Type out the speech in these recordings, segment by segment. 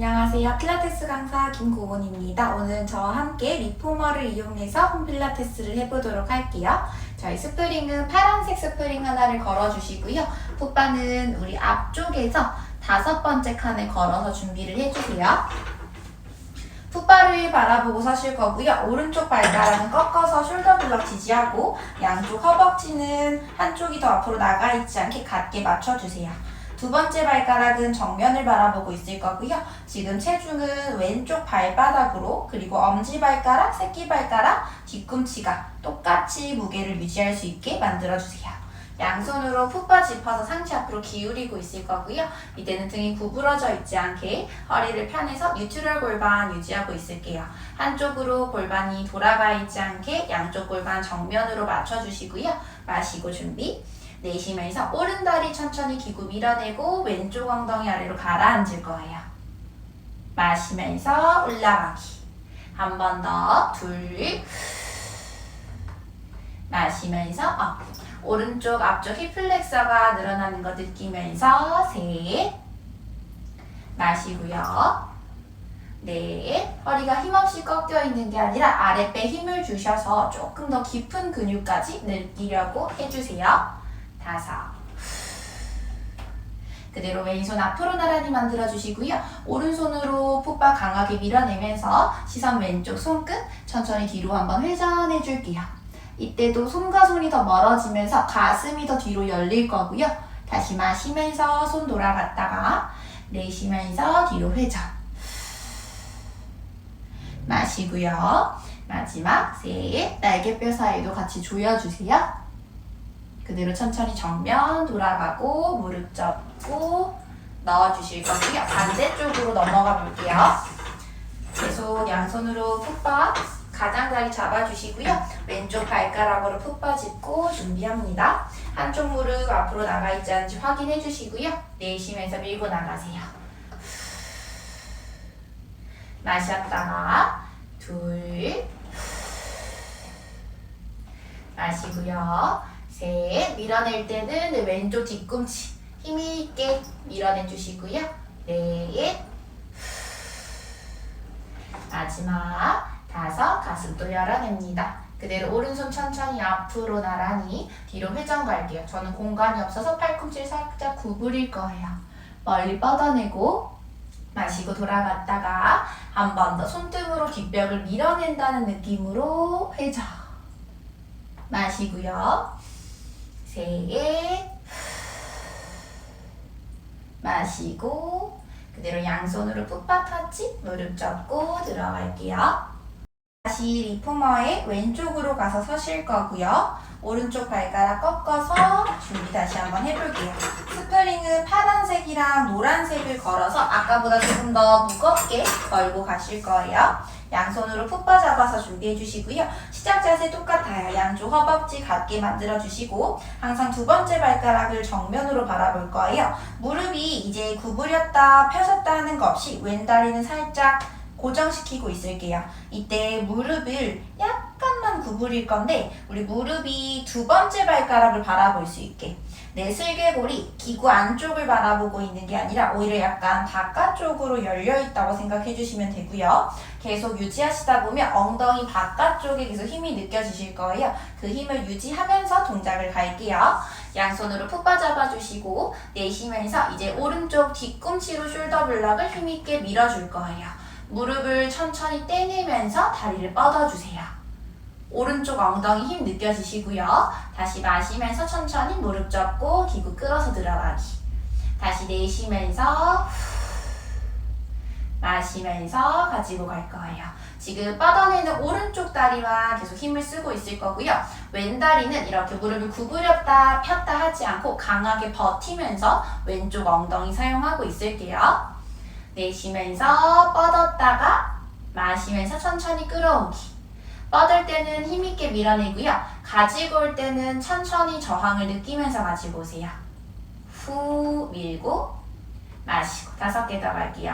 안녕하세요. 필라테스 강사 김고은입니다. 오늘은 저와 함께 리포머를 이용해서 홈필라테스를 해보도록 할게요. 저희 스프링은 파란색 스프링 하나를 걸어주시고요. 풋바는 우리 앞쪽에서 다섯 번째 칸을 걸어서 준비를 해주세요. 풋바를 바라보고 서실 거고요. 오른쪽 발가락은 꺾어서 숄더 블럭 지지하고 양쪽 허벅지는 한쪽이 더 앞으로 나가 있지 않게 같게 맞춰주세요. 두 번째 발가락은 정면을 바라보고 있을 거고요. 지금 체중은 왼쪽 발바닥으로 그리고 엄지발가락, 새끼발가락, 뒤꿈치가 똑같이 무게를 유지할 수 있게 만들어주세요. 양손으로 풋바 짚어서 상체 앞으로 기울이고 있을 거고요. 이때는 등이 구부러져 있지 않게 허리를 펴내서 뉴트럴 골반 유지하고 있을게요. 한쪽으로 골반이 돌아가 있지 않게 양쪽 골반 정면으로 맞춰주시고요. 마시고 준비. 내쉬면서 오른다리 천천히 기구 밀어내고 왼쪽 엉덩이 아래로 가라앉을 거예요. 마시면서 올라가기. 한 번 더. 둘. 마시면서 업. 오른쪽 앞쪽 힙 플렉서가 늘어나는 거 느끼면서 셋. 마시고요. 넷. 허리가 힘없이 꺾여 있는 게 아니라 아랫배 힘을 주셔서 조금 더 깊은 근육까지 늘리려고 해주세요. 다섯. 그대로 왼손 앞으로 나란히 만들어 주시고요. 오른손으로 풋바 강하게 밀어내면서 시선 왼쪽 손끝 천천히 뒤로 한번 회전해 줄게요. 이때도 손과 손이 더 멀어지면서 가슴이 더 뒤로 열릴 거고요. 다시 마시면서 손 돌아갔다가 내쉬면서 뒤로 회전. 마시고요. 마지막 셋. 날개뼈 사이도 같이 조여주세요. 그대로 천천히 정면 돌아가고 무릎 접고 넣어주실 거고요. 반대쪽으로 넘어가 볼게요. 계속 양손으로 풋바 가장자리 잡아주시고요. 왼쪽 발가락으로 풋바 짚고 준비합니다. 한쪽 무릎 앞으로 나가 있지 않은지 확인해 주시고요. 내쉬면서 밀고 나가세요. 마셨다가 둘 마시고요. 셋 밀어낼 때는 내 왼쪽 뒤꿈치 힘이 있게 밀어내 주시고요. 넷 마지막 다섯 가슴도 열어냅니다. 그대로 오른손 천천히 앞으로 나란히 뒤로 회전 갈게요. 저는 공간이 없어서 팔꿈치를 살짝 구부릴 거예요. 멀리 뻗어내고 마시고 돌아갔다가 한 번 더 손등으로 뒷벽을 밀어낸다는 느낌으로 회전. 마시고요. 셋. 마시고 그대로 양손으로 풋바 터치 무릎 접고 들어갈게요. 다시 리포머의 왼쪽으로 가서 서실 거고요. 오른쪽 발가락 꺾어서 준비 다시 한번 해볼게요. 스프링은 파란색이랑 노란색을 걸어서 아까보다 조금 더 무겁게 걸고 가실 거예요. 양손으로 풋바 잡아서 준비해 주시고요. 시작 자세 똑같아요. 양쪽 허벅지 같게 만들어 주시고 항상 두 번째 발가락을 정면으로 바라볼 거예요. 무릎이 이제 구부렸다 펴졌다 하는 거 없이 왼다리는 살짝 고정시키고 있을게요. 이때 무릎을 약간만 구부릴 건데 우리 무릎이 두 번째 발가락을 바라볼 수 있게 내 슬개골이 기구 안쪽을 바라보고 있는 게 아니라 오히려 약간 바깥쪽으로 열려 있다고 생각해 주시면 되고요. 계속 유지하시다 보면 엉덩이 바깥쪽에 계속 힘이 느껴지실 거예요. 그 힘을 유지하면서 동작을 갈게요. 양손으로 풋바 잡아주시고 내쉬면서 이제 오른쪽 뒤꿈치로 숄더 블럭을 힘있게 밀어줄 거예요. 무릎을 천천히 떼내면서 다리를 뻗어주세요. 오른쪽 엉덩이 힘 느껴지시고요. 다시 마시면서 천천히 무릎 접고 기구 끌어서 들어가기. 다시 내쉬면서 마시면서 가지고 갈 거예요. 지금 뻗어내는 오른쪽 다리만 계속 힘을 쓰고 있을 거고요. 왼 다리는 이렇게 무릎을 구부렸다 폈다 하지 않고 강하게 버티면서 왼쪽 엉덩이 사용하고 있을게요. 내쉬면서 뻗었다가 마시면서 천천히 끌어오기. 뻗을 때는 힘있게 밀어내고요. 가지고 올 때는 천천히 저항을 느끼면서 가지고 오세요. 후 밀고 마시고 다섯 개 더 갈게요.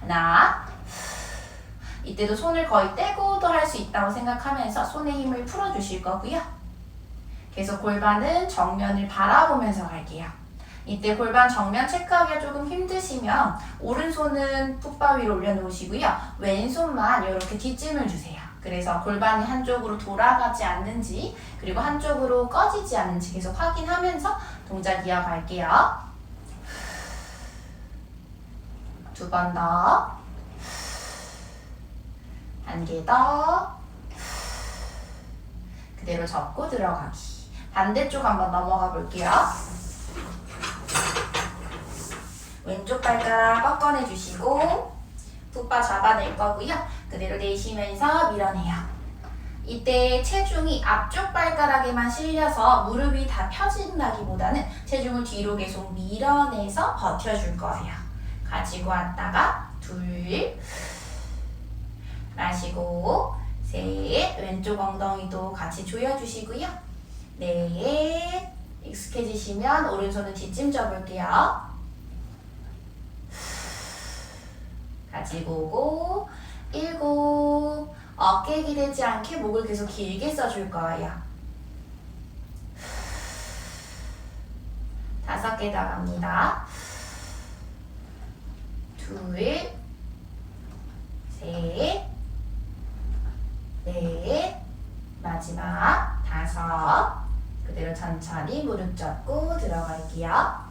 하나 이때도 손을 거의 떼고도 할 수 있다고 생각하면서 손의 힘을 풀어주실 거고요. 계속 골반은 정면을 바라보면서 갈게요. 이때 골반 정면 체크하기가 조금 힘드시면 오른손은 풋바 위로 올려놓으시고요. 왼손만 이렇게 뒷짐을 주세요. 그래서 골반이 한쪽으로 돌아가지 않는지 그리고 한쪽으로 꺼지지 않는지 계속 확인하면서 동작 이어갈게요. 두 번 더. 한 개 더. 그대로 접고 들어가기. 반대쪽 한번 넘어가 볼게요. 왼쪽 발가락 꺾어내 주시고 풋바 잡아낼 거고요. 그대로 내쉬면서 밀어내요. 이때 체중이 앞쪽 발가락에만 실려서 무릎이 다 펴진다기보다는 체중을 뒤로 계속 밀어내서 버텨줄 거예요. 가지고 왔다가 둘 마시고 셋 왼쪽 엉덩이도 같이 조여주시고요. 넷 익숙해지시면 오른손은 뒷짐 져볼게요. 가지고 오고 일곱 어깨 기대지 않게 목을 계속 길게 써줄 거예요. 다섯 개더 갑니다. 둘, 셋, 넷, 마지막 다섯. 그대로 천천히 무릎 접고 들어갈게요.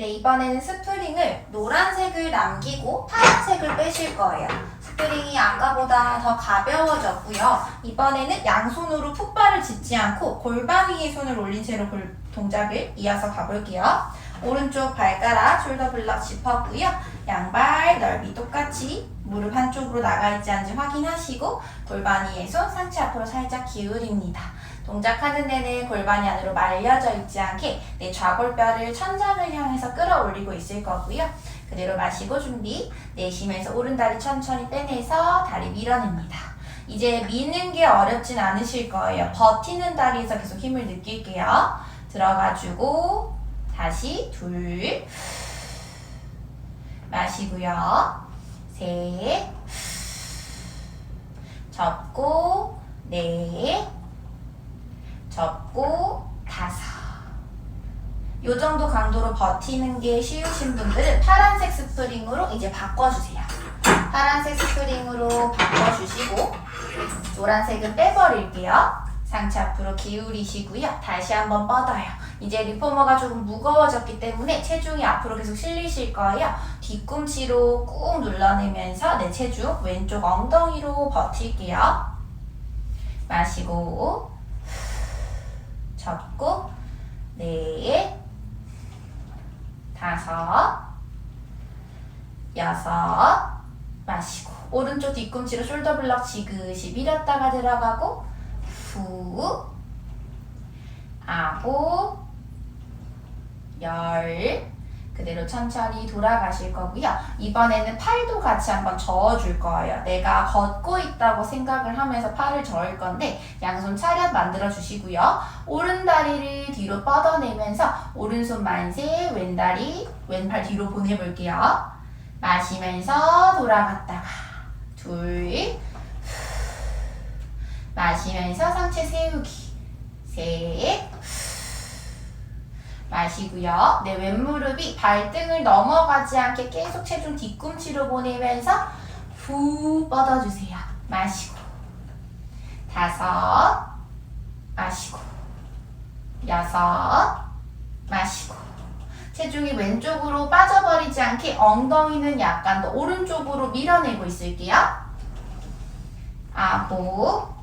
네, 이번에는 스프링을 노란색을 남기고 파란색을 빼실 거예요. 스프링이 아까보다 더 가벼워졌고요. 이번에는 양손으로 풋발을 짚지 않고 골반 위에 손을 올린 채로 골- 동작을 이어서 가볼게요. 오른쪽 발가락 숄더 블럭 짚었고요. 양발 넓이 똑같이 무릎 한쪽으로 나가 있지 않은지 확인하시고 골반 위에 손 상체 앞으로 살짝 기울입니다. 동작하는 내내 골반이 안으로 말려져 있지 않게 내 좌골뼈를 천장을 향해서 끌어올리고 있을 거고요. 그대로 마시고 준비. 내쉬면서 오른다리 천천히 빼내서 다리 밀어냅니다. 이제 미는 게 어렵진 않으실 거예요. 버티는 다리에서 계속 힘을 느낄게요. 들어가주고 다시 둘 마시고요. 셋 접고 넷 접고 다섯. 요 정도 강도로 버티는 게 쉬우신 분들은 파란색 스프링으로 이제 바꿔주세요. 파란색 스프링으로 바꿔주시고 노란색은 빼버릴게요. 상체 앞으로 기울이시고요. 다시 한번 뻗어요. 이제 리포머가 조금 무거워졌기 때문에 체중이 앞으로 계속 실리실 거예요. 뒤꿈치로 꾹 눌러내면서 내 체중 왼쪽 엉덩이로 버틸게요. 마시고 접고 넷 다섯 여섯 마시고. 오른쪽 뒤꿈치로 숄더 블럭 지그시 밀었다가 들어가고 후 아홉 열 그대로 천천히 돌아가실 거고요. 이번에는 팔도 같이 한번 저어줄 거예요. 내가 걷고 있다고 생각을 하면서 팔을 저을 건데 양손 차렷 만들어 주시고요. 오른 다리를 뒤로 뻗어내면서 오른손 만세, 왼다리, 왼팔 뒤로 보내볼게요. 마시면서 돌아갔다가 둘 마시면서 상체 세우기 셋 마시고요. 내 왼무릎이 발등을 넘어가지 않게 계속 체중 뒤꿈치로 보내면서 후 뻗어주세요. 마시고 다섯 마시고 여섯 마시고 체중이 왼쪽으로 빠져버리지 않게 엉덩이는 약간 더 오른쪽으로 밀어내고 있을게요. 아홉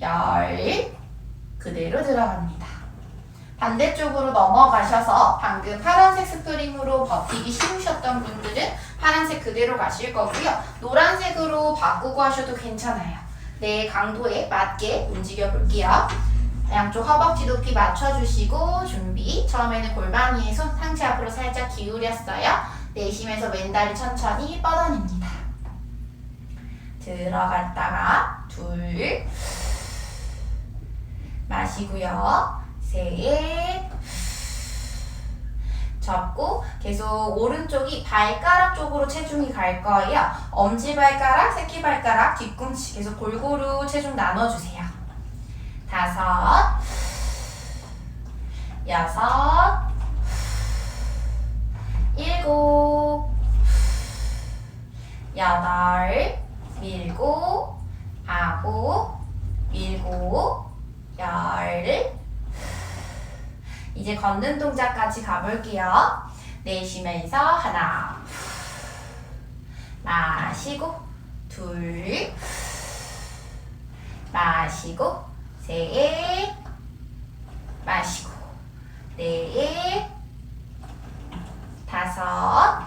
열 그대로 들어갑니다. 반대쪽으로 넘어가셔서 방금 파란색 스프링으로 버티기 쉬우셨던 분들은 파란색 그대로 가실 거고요. 노란색으로 바꾸고 하셔도 괜찮아요. 내 강도에 맞게 움직여 볼게요. 양쪽 허벅지 높이 맞춰주시고 준비. 처음에는 골반 위에 손 상체 앞으로 살짝 기울였어요. 내쉬면서 왼다리 천천히 뻗어냅니다. 들어갔다가 둘 마시고요. 셋 접고 계속 오른쪽이 발가락 쪽으로 체중이 갈 거예요. 엄지발가락, 새끼발가락, 뒤꿈치 계속 골고루 체중 나눠주세요. 다섯 여섯, 일곱, 여덟, 밀고, 아홉, 밀고, 열. 이제 걷는 동작까지 가볼게요. 내쉬면서 하나, 마시고, 둘, 마시고, 셋, 마시고, 넷, 다섯.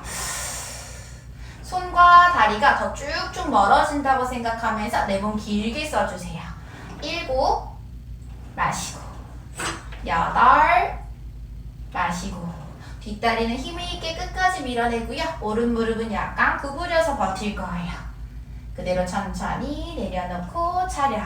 손과 다리가 더 쭉쭉 멀어진다고 생각하면서 내 몸 길게 써주세요. 일곱, 마시고, 여덟, 뒷다리는 힘이 있게 끝까지 밀어내고요. 오른 무릎은 약간 구부려서 버틸 거예요. 그대로 천천히 내려놓고 차려.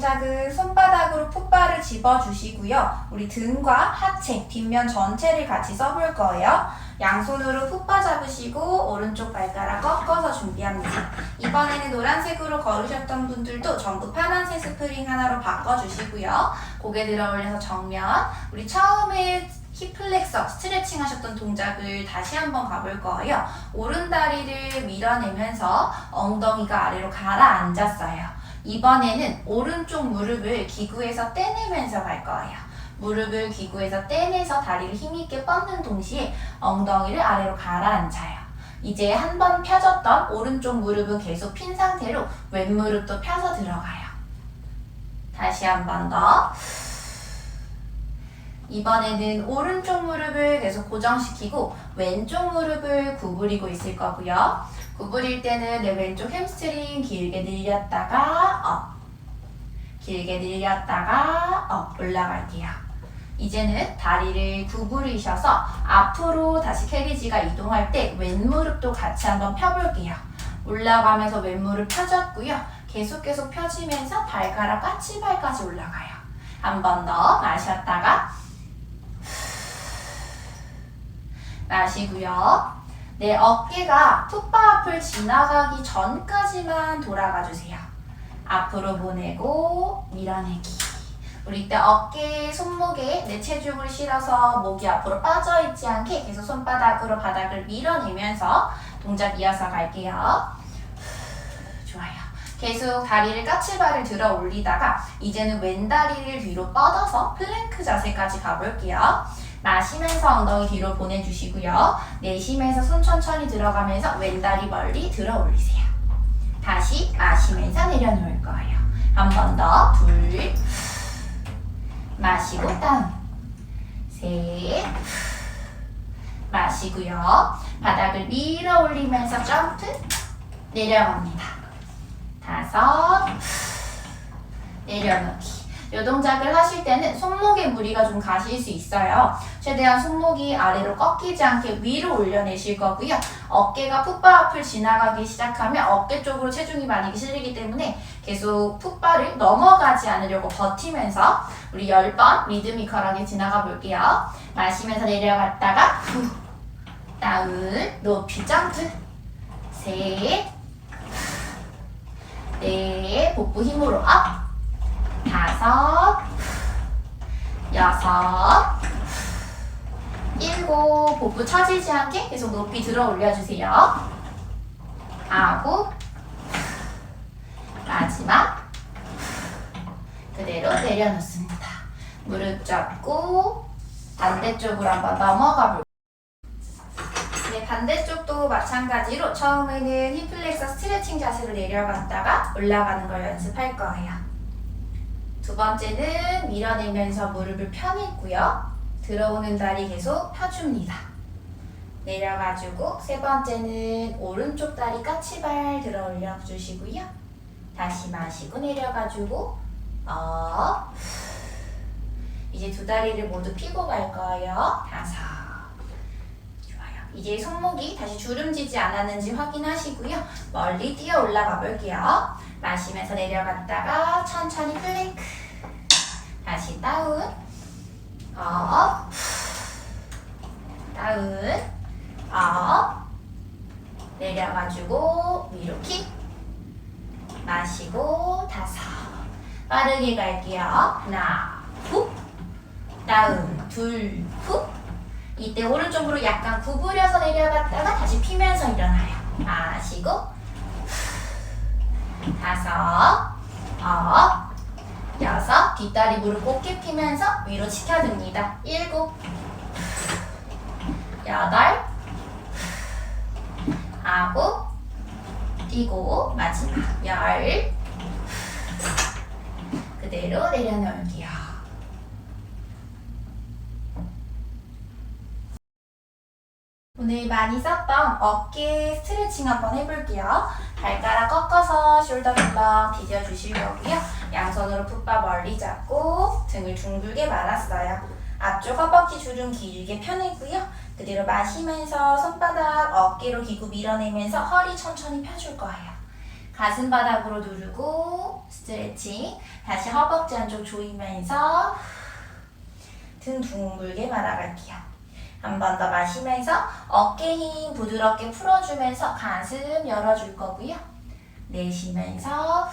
동작은 손바닥으로 풋발을 집어주시고요. 우리 등과 하체, 뒷면 전체를 같이 써볼 거예요. 양손으로 풋바 잡으시고 오른쪽 발가락 꺾어서 준비합니다. 이번에는 노란색으로 걸으셨던 분들도 전부 파란색 스프링 하나로 바꿔주시고요. 고개 들어 올려서 정면. 우리 처음에 힙플렉서 스트레칭 하셨던 동작을 다시 한번 가볼 거예요. 오른 다리를 밀어내면서 엉덩이가 아래로 가라앉았어요. 이번에는 오른쪽 무릎을 기구에서 떼내면서 갈 거예요. 무릎을 기구에서 떼내서 다리를 힘있게 뻗는 동시에 엉덩이를 아래로 가라앉아요. 이제 한 번 펴졌던 오른쪽 무릎은 계속 핀 상태로 왼 무릎도 펴서 들어가요. 다시 한 번 더. 이번에는 오른쪽 무릎을 계속 고정시키고 왼쪽 무릎을 구부리고 있을 거고요. 구부릴 때는 내 왼쪽 햄스트링 길게 늘렸다가 업. 길게 늘렸다가 업 올라갈게요. 이제는 다리를 구부리셔서 앞으로 다시 캐리지가 이동할 때 왼무릎도 같이 한번 펴볼게요. 올라가면서 왼무릎 펴졌고요. 계속 계속 펴지면서 발가락 까치발까지 올라가요. 한 번 더 마셨다가 마시고요. 내 어깨가 풋바 앞을 지나가기 전까지만 돌아가 주세요. 앞으로 보내고 밀어내기. 우리 이때 어깨, 손목에 내 체중을 실어서 목이 앞으로 빠져 있지 않게 계속 손바닥으로 바닥을 밀어내면서 동작 이어서 갈게요. 좋아요. 계속 다리를 까치발을 들어 올리다가 이제는 왼다리를 뒤로 뻗어서 플랭크 자세까지 가볼게요. 마시면서 엉덩이 뒤로 보내주시고요. 내쉬면서 손 천천히 들어가면서 왼다리 멀리 들어 올리세요. 다시 마시면서 내려놓을 거예요. 한 번 더. 둘. 마시고 다운. 셋. 마시고요. 바닥을 밀어 올리면서 점프. 내려갑니다. 다섯. 내려놓기. 이 동작을 하실 때는 손목에 무리가 좀 가실 수 있어요. 최대한 손목이 아래로 꺾이지 않게 위로 올려내실 거고요. 어깨가 풋바 앞을 지나가기 시작하면 어깨 쪽으로 체중이 많이 실리기 때문에 계속 풋바를 넘어가지 않으려고 버티면서 우리 10번 리드미컬하게 지나가 볼게요. 마시면서 내려갔다가 후 다운 높이 점프 셋 넷, 복부 힘으로 업 다섯, 여섯, 일곱, 복부 처지지 않게 계속 높이 들어 올려주세요. 아홉, 마지막, 그대로 내려놓습니다. 무릎 잡고 반대쪽으로 한번 넘어가 볼게요. 네, 반대쪽도 마찬가지로 처음에는 힙플렉서 스트레칭 자세로 내려갔다가 올라가는 걸 연습할 거예요. 두 번째는 밀어내면서 무릎을 펴내고요. 들어오는 다리 계속 펴줍니다. 내려가지고 세 번째는 오른쪽 다리 까치발 들어 올려주시고요. 다시 마시고 내려가지고 업. 이제 두 다리를 모두 펴고 갈 거예요. 다섯. 좋아요. 이제 손목이 다시 주름지지 않았는지 확인하시고요. 멀리 뛰어 올라가 볼게요. 마시면서 내려갔다가 천천히 플랭크. 다시 다운. 업. 다운. 업. 내려가지고 위로 킥. 마시고 다섯. 빠르게 갈게요. 하나, 훅. 다음, 둘, 훅. 이때 오른쪽으로 약간 구부려서 내려갔다가 다시 피면서 일어나요. 마시고, 다섯, 업, 여섯, 뒷다리 무릎 곧게 피면서 위로 치켜듭니다. 일곱, 여덟, 아홉, 뛰고 마지막 열, 그대로 내려놓을게요. 오늘 많이 썼던 어깨 스트레칭 한번 해볼게요. 발가락 꺾어서 숄더 블럭 디뎌 주실 거고요. 양손으로 풋바 멀리 잡고 등을 둥글게 말았어요. 앞쪽 허벅지 주름 길게 펴내고요. 그대로 마시면서 손바닥 어깨로 기구 밀어내면서 허리 천천히 펴줄 거예요. 가슴 바닥으로 누르고 스트레칭. 다시 허벅지 안쪽 조이면서 등 둥글게 말아갈게요. 한 번 더 마시면서 어깨 힘 부드럽게 풀어주면서 가슴 열어줄 거고요. 내쉬면서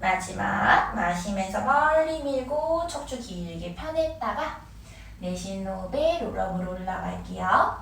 마지막 마시면서 멀리 밀고 척추 길게 펴냈다가 내쉰 호흡에 롤업으로 올라갈게요.